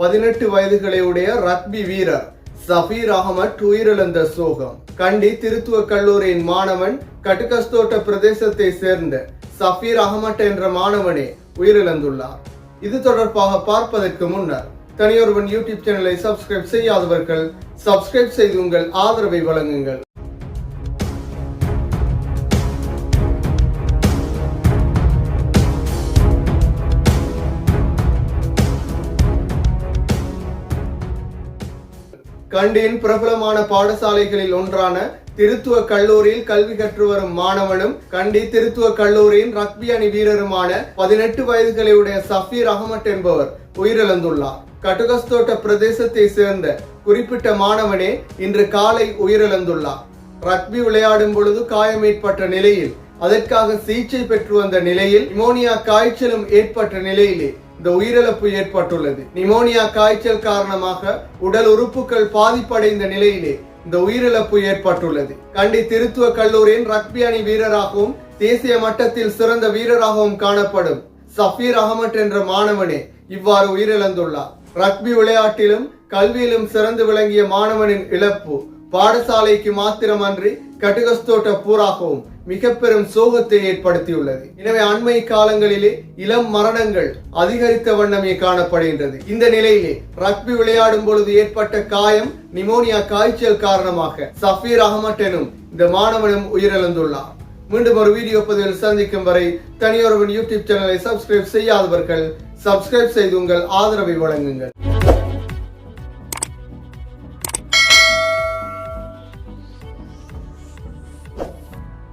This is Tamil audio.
பதினெட்டு வயதுகளை உடைய ரக்பி வீரர் சஃபீர் அகமட் உயிரிழந்த சோகம். கண்டி திருத்துவ கல்லூரியின் மாணவன் கட்டுகஸ்தோட்ட பிரதேசத்தை சேர்ந்த சஃபீர் அகமட் என்ற மாணவனே உயிரிழந்துள்ளார். இது தொடர்பாக பார்ப்பதற்கு முன்னர் தனியொருவன் யூடியூப் சேனலை சப்ஸ்கிரைப் செய்யாதவர்கள் சப்ஸ்கிரைப் செய்து உங்கள் ஆதரவை வழங்குங்கள். கண்டியின் பிரபலமான பாடசாலைகளில் ஒன்றான திருத்துவ கல்லூரியில் கல்வி கற்று வரும் மாணவனும் கண்டி திருத்துவ கல்லூரியின் ரக்பி அணி வீரருமான பதினெட்டு வயதுகளுடைய சஃபீர் அகமட் என்பவர் உயிரிழந்துள்ளார். கட்டுகஸ்தோட்ட பிரதேசத்தை சேர்ந்த குறிப்பிட்ட மாணவனே இன்று காலை உயிரிழந்துள்ளார். ரக்பி விளையாடும் பொழுது காயம் ஏற்பட்ட நிலையில் அதற்காக சிகிச்சை பெற்று வந்த நிலையில் நிமோனியா காய்ச்சலும் ஏற்பட்ட நிலையிலே இந்த உயிரிழப்பு ஏற்பட்டுள்ளது. நிமோனியா காய்ச்சல் காரணமாக உடல் உறுப்புகள் பாதிப்படைந்த நிலையிலே இந்த உயிரிழப்பு ஏற்பட்டுள்ளது. கண்டி திருத்துவ கல்லூரியின் ரக்பி அணி வீரராகவும் தேசிய மட்டத்தில் சிறந்த வீரராகவும் காணப்படும் சஃபீர் அகமட் என்ற மாணவனே இவ்வாறு உயிரிழந்துள்ளார். ரக்பி விளையாட்டிலும் கல்வியிலும் சிறந்து விளங்கிய மாணவனின் இழப்பு பாடசாலைக்கு மாத்திரமன்றி கட்டுகஸ்தோட்ட பூராகவும் மிக பெரும் சோகத்தை ஏற்படுத்தியுள்ளது. எனவே அண்மை காலங்களிலே இளம் மரணங்கள் அதிகரித்த வண்ணமே காணப்படுகின்றது. இந்த நிலையிலே ரக்பி விளையாடும் பொழுது ஏற்பட்ட காயம் நிமோனியா காய்ச்சல் காரணமாக சஃபீர் அகமட் எனும் இந்த மாணவனும் உயிரிழந்துள்ளார். மீண்டும் ஒரு வீடியோ பதிவில் சந்திக்கும் வரை தனியொருவன் யூடியூப் சேனலை சப்ஸ்கிரைப் செய்யாதவர்கள் சப்ஸ்கிரைப் செய்து உங்கள் ஆதரவை வழங்குங்கள்.